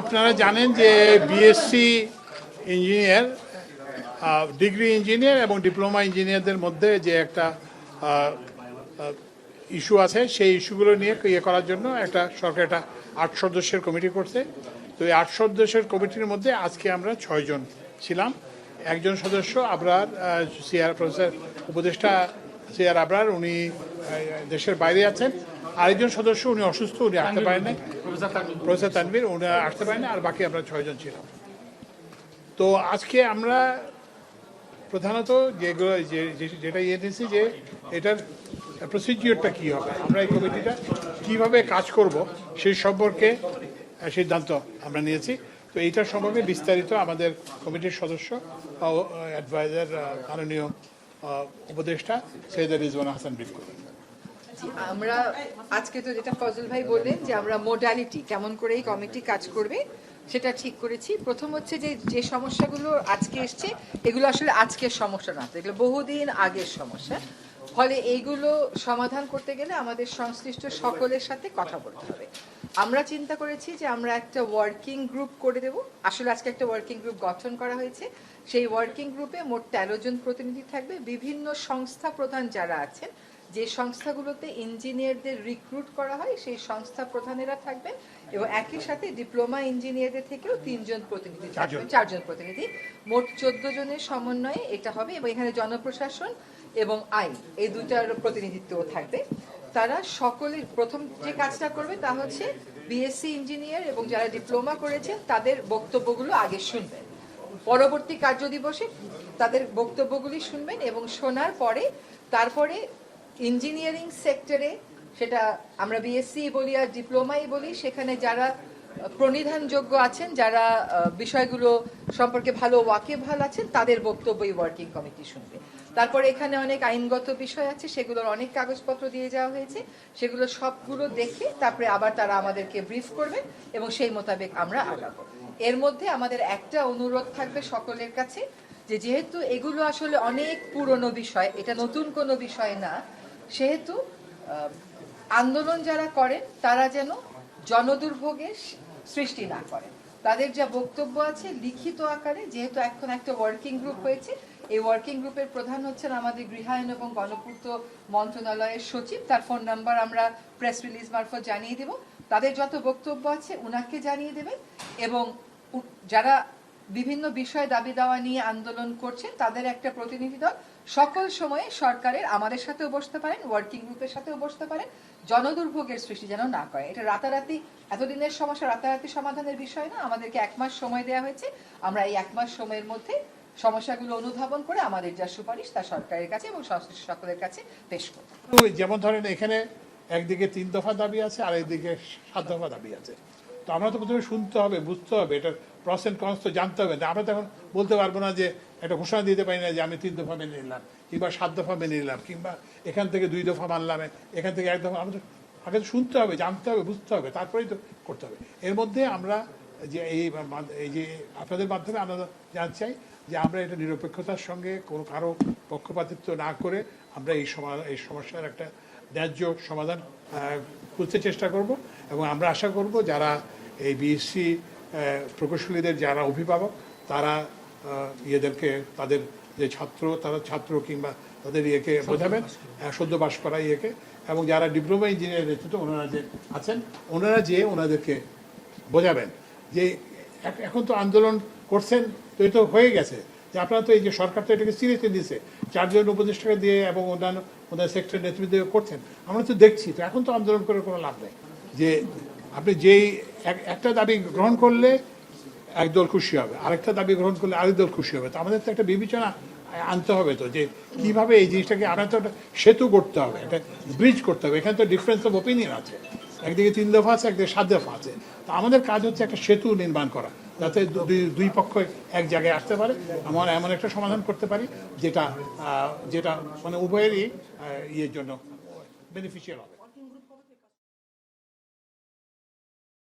আপনারা জানেন যে বিএসসি ইঞ্জিনিয়ার ডিগ্রি ইঞ্জিনিয়ার এবং ডিপ্লোমা ইঞ্জিনিয়ারদের মধ্যে যে একটা ইস্যু আছে, সেই ইস্যুগুলো নিয়ে ইয়ে করার জন্য একটা সরকার একটা আট সদস্যের কমিটি করছে। তো এই আট সদস্যের কমিটির মধ্যে আজকে আমরা ছয়জন ছিলাম। একজন সদস্য আবরার সিআর প্রফেসর, উপদেষ্টা সিআর আবরার উনি দেশের বাইরে আছেন। আরেকজন সদস্য উনি অসুস্থ উনি আসতে পারেন নাই। প্রফেসর তানভীর। উনি আসতে পারেন না আর বাকি আমরা ছয়জন ছিলাম। তো আজকে আমরা প্রধানত যেগুলো যেটা ইয়ে নিয়েছি যে এটার প্রসিডিওরটা কী হবে? আমরা এই কমিটিটা কীভাবে কাজ করব সেই সম্পর্কে সিদ্ধান্ত আমরা নিয়েছি। তো এইটার সম্পর্কে বিস্তারিত আমাদের কমিটির সদস্য অ্যাডভাইজার মাননীয় উপদেষ্টা সৈয়দ রিজওয়ান হাসান ব্রিফ করবেন জি, আমরা আজকে তো যেটা ফজল ভাই বললেন যে আমরা মোডালিটি কেমন করে এই কমিটি কাজ করবে সেটা ঠিক করেছি। প্রথম হচ্ছে যে যে সমস্যাগুলো আজকে এসছে এগুলো আসলে আজকের সমস্যা না এগুলো বহুদিন আগের সমস্যা। ফলে এইগুলো সমাধান করতে গেলে আমাদের সংশ্লিষ্ট সকলের সাথে কথা বলতে হবে। আমরা চিন্তা করেছি যে আমরা একটা ওয়ার্কিং গ্রুপ করে দেব। আসলে আজকে একটা ওয়ার্কিং গ্রুপ গঠন করা হয়েছে। সেই ওয়ার্কিং গ্রুপে মোট তেরো জন প্রতিনিধি থাকবে। বিভিন্ন সংস্থা প্রধান যারা আছেন যে সংস্থাগুলোতে ইঞ্জিনিয়ারদের রিক্রুট করা হয় সেই সংস্থা প্রধানেরা থাকবেন এবং একই সাথে ডিপ্লোমা ইঞ্জিনিয়ারদের থেকেও তিনজন প্রতিনিধি থাকবেন। চারজন প্রতিনিধি। মোট চোদ্দ জনের সমন্বয়ে এটা হবে এবং এখানে জনপ্রশাসন এবং আইন এই দুইটার প্রতিনিধিত্বও থাকবে। তারা সকলের প্রথম যে কাজটা করবে তা হচ্ছে বিএসসি ইঞ্জিনিয়ার এবং যারা ডিপ্লোমা করেছেন, তাদের বক্তব্যগুলো আগে শুনবেন। পরবর্তী কার্যদিবসে তাদের বক্তব্যগুলি শুনবেন এবং শোনার পরে তারপরে ইঞ্জিনিয়ারিং সেক্টরে সেটা আমরা বিএসসি বলি আর ডিপ্লোমাই বলি, সেখানে যারা প্রণিধানযোগ্য আছেন, যারা বিষয়গুলো সম্পর্কে ভালো ওয়াকিবহাল আছেন, তাদের বক্তব্যই ওয়ার্কিং কমিটি শুনবে। তারপরে এখানে অনেক আইনগত বিষয় আছে, সেগুলোর অনেক কাগজপত্র দিয়ে যাওয়া হয়েছে। সেগুলো সবগুলো দেখে তারপরে আবার তারা আমাদেরকে ব্রিফ করবে এবং সেই মোতাবেক আমরা আগাবো। এর মধ্যে আমাদের একটা অনুরোধ থাকবে সকলের কাছে যে যেহেতু এগুলো আসলে অনেক পুরনো বিষয়, এটা নতুন কোনো বিষয় না, সেহেতু আন্দোলন যারা করেন, তারা যেন জনদুর্ভোগের সৃষ্টি না করেন। তাদের যা বক্তব্য আছে লিখিত আকারে, যেহেতু এখন একটা ওয়ার্কিং গ্রুপ হয়েছে এই ওয়ার্কিং গ্রুপের প্রধান হচ্ছেন আমাদের গৃহায়ন এবং গণপূর্ত মন্ত্রণালয়ের সচিব। তার ফোন নাম্বার আমরা প্রেস রিলিজ মারফত জানিয়ে দেব। তাদের যত বক্তব্য আছে উনাকে জানিয়ে দেবেন এবং যারা বিভিন্ন বিষয় দাবি দাওয়া নিয়ে আন্দোলন করছেন, তাদের একটা প্রতিনিধি দল সকল সময়ে সরকারের আমাদের সাথেও বসতে পারেন ওয়ার্কিং গ্রুপের সাথেও বসতে পারেন, জনদুর্ভোগের সৃষ্টি যেন না করে। এটা রাতারাতি, এতদিনের সমস্যা রাতারাতি সমাধানের বিষয় না, আমাদেরকে এক মাস সময় দেওয়া হয়েছে। আমরা এই এক মাস সময়ের মধ্যে সমস্যাগুলো অনুধাবন করে আমাদের যা সুপারিশ তা সরকারের কাছে এবং সংশ্লিষ্ট সকলের কাছে পেশ করব। যেমন ধরেন এখানে একদিকে তিন দফা দাবি আছে, আর একদিকে সাত দফা দাবি আছে। তো আমরা তো প্রথমে শুনতে হবে, বুঝতে হবে এটার প্রস এন্ড কনস তো জানতে হবে। না আমরা তো এখন বলতে পারব না যে একটা ঘোষণা দিতে পারি না যে আমি তিন দফা মেনে নিলাম, কিংবা সাত দফা মেনে নিলাম, কিংবা এখান থেকে দুই দফা মানলাম, এখান থেকে এক দফা, আমাদের আগে শুনতে হবে, জানতে হবে, বুঝতে হবে, তারপরেই তো করতে হবে। এর মধ্যে আমরা যে এই এই যে আপনাদের মাধ্যমে আমরা জানতে চাই যে আমরা এটা নিরপেক্ষতার সঙ্গে কোনো কারও পক্ষপাতিত্ব না করে আমরা এই সমা এই সমস্যার একটা ন্যায্য সমাধান খুঁজতে চেষ্টা করব এবং আমরা আশা করব যারা এই বিএসসি প্রকৌশলীদের যারা অভিভাবক তারা ইয়েদেরকে তাদের যে ছাত্র তারা ছাত্র কিংবা তাদের ইয়েকে বোঝাবেন আহ, সদ্য পাশ করা ইয়েকে এবং যারা ডিপ্লোমা ইঞ্জিনিয়ার নেতৃত্ব ওনারা যে আছেন ওনারা যে ওনাদেরকে বোঝাবেন। যে এখ- এখন তো আন্দোলন করছেন, তো তো হয়ে গেছে। যে আপনারা তো এই যে সরকার তো এটাকে সিরিয়াসলি দিয়েছে চারজন উপদেষ্টাকে দিয়ে এবং অন্যান্য ওনার সেক্টর নেতৃত্ব করছেন। আমরা তো দেখছি, তো এখন তো আন্দোলন করে কোনো লাভ নেই। যে আপনি যেই এক- একটা দাবি গ্রহণ করলে একদল খুশি হবে, আরেকটা দাবি গ্রহণ করলে আরেক দল খুশি হবে। তো আমাদের তো একটা বিবেচনা আনতে হবে তো, যে কীভাবে এই জিনিসটাকে আমরা তো একটা সেতু করতে হবে, একটা ব্রিজ করতে হবে। এখানে তো ডিফারেন্স অফ ওপিনিয়ন আছে। একদিকে তিন দফা আছে, একদিকে সাত দফা আছে। তো আমাদের কাজ হচ্ছে একটা সেতু নির্মাণ করা, যাতে দুই পক্ষ এক জায়গায় আসতে পারে। আমরা এমন একটা সমাধান করতে পারি, যেটা যেটা মানে উভয়েরই ইয়ের জন্য বেনিফিশিয়াল হবে।